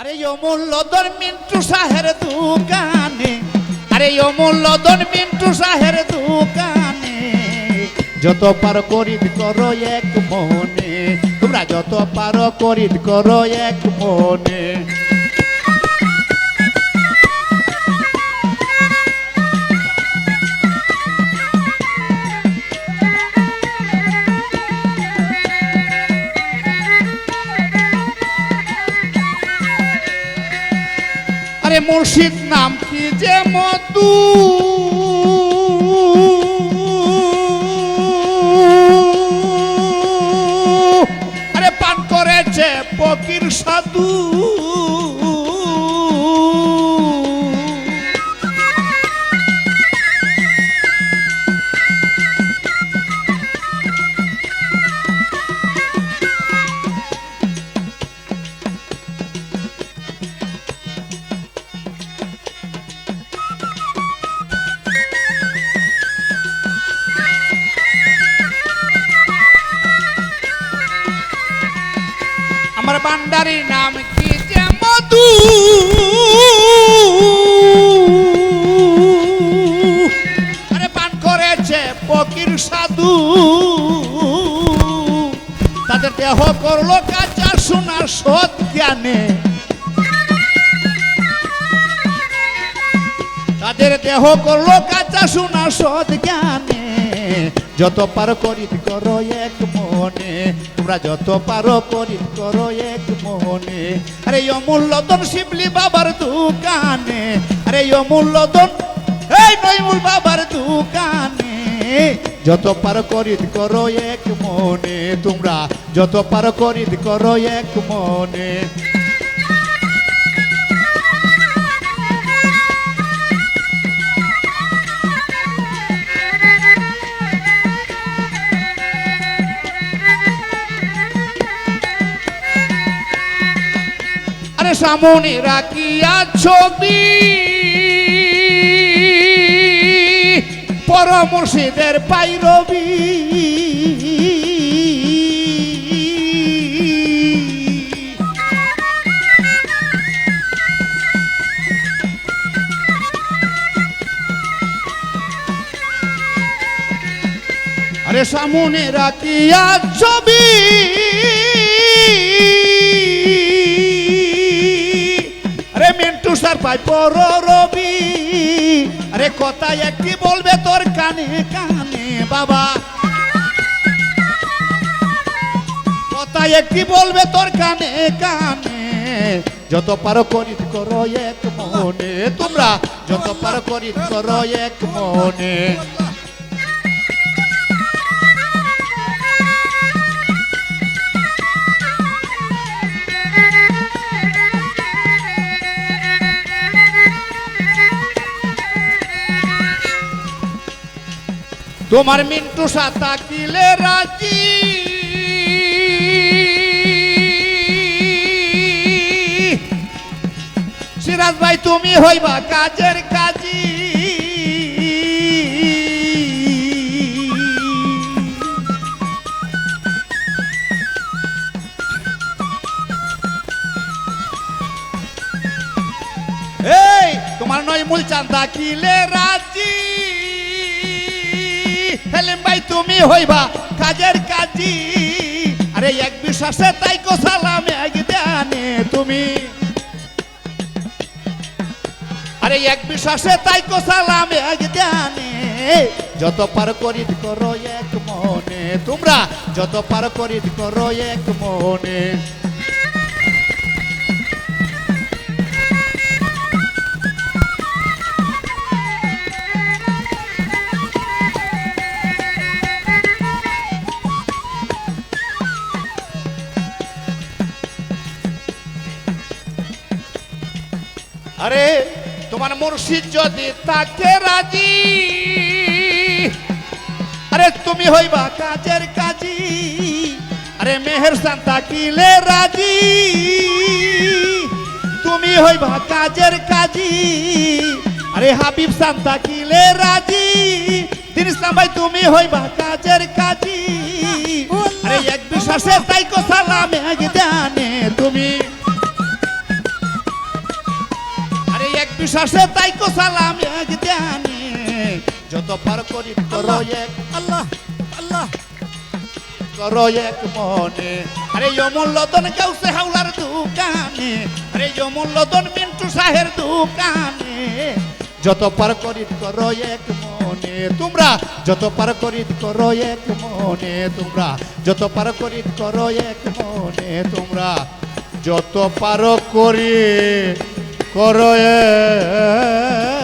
আরে অমূল্যদন মিন্টু সাহের দোকানে। আরে অমূল্যদন মিন্টু সাহের দোকানে। যত পার করিত করো এক মনে। তোমরা যত পার করিত করো এক মনে। আরে মুর্শিদ নাম কি যে মধু? আরে পান করেছে ফকির সাধু। আমার বান্ডারির নাম কি যে মধু? আরে পান করেছে ফকির সাধু। তাদের দেহ করল কাঁচা সোনার সৎ জ্ঞানে তাদের দেহ করল কাঁচা সোনা সৎ জ্ঞানে যত পারো করিত করো এক মনে। তোমরা যত পারো করি করো এক মনে। আরে অমূল্য অমূল্যদন শিবলি বাবার দোকানে। আরে অমূল্য অমূল্যদন এই নইমুল বাবার দোকানে। যত পার করিত করো এক মনে, তোমরা যত পার করিত করো এক মনে। সামনে রাখিয়া ছবি। পরমর্শিদের পাইরবি। আরে সামনে রাখিয়া ছবি। স্যার পাই পর রবি। আরে কথা একটি বলবে তোর কানে কানে, বাবা। কথা একটি বলবে তোর কানে কানে। যত পারো করিত করো এক মনে। তোমরা যত পারো করিত করো এক মনে। তোমার মিন্টু সাতা কিলে রাজি? সিরাজ ভাই, তুমি হইবা কাজের কাজী। এই, তোমার নয় মূল চান্দা কিলে রাজি? হেলেম ভাই তুমি হইবা কাজের কাজী। আরে এক বিশ্বাসে তাই কো সালাম দানে তুমি। আরে এক বিশ্বাসে তাই কো সালাম এক দানে যত পার করিত করো এক মনে। তোমরা যত পার করিত করো এক মনে। আরে তোমার মুর্শিদ যদি তাকে রাজি আরে তুমি হইবা কাজের কাজী আরে মেহের সান্তা কিলে রাজি তুমি হইবা কাজের কাজী আরে হাবিব সান্তা কিলে রাজি দিন ইসলাম ভাই তুমি হইবা কাজের কাজী। আরে এক বিশ্বাসে তাই কো সালাম এক দানে তুমি। বিশ্বাসে তাই কো সালাম এক ধ্যানে যত পার করি করো এক আল্লাহ আল্লাহ করো এক মনে। আরে কেউসে হাওলার দোকানে। আরে অমূল্যদন মিন্টু দোকানে। যত পার করি করো এক মনে। তোমরা যত পার করি করো এক মনে। তোমরা যত পার করি করো এক মনে। তোমরা যত পার করি করো এক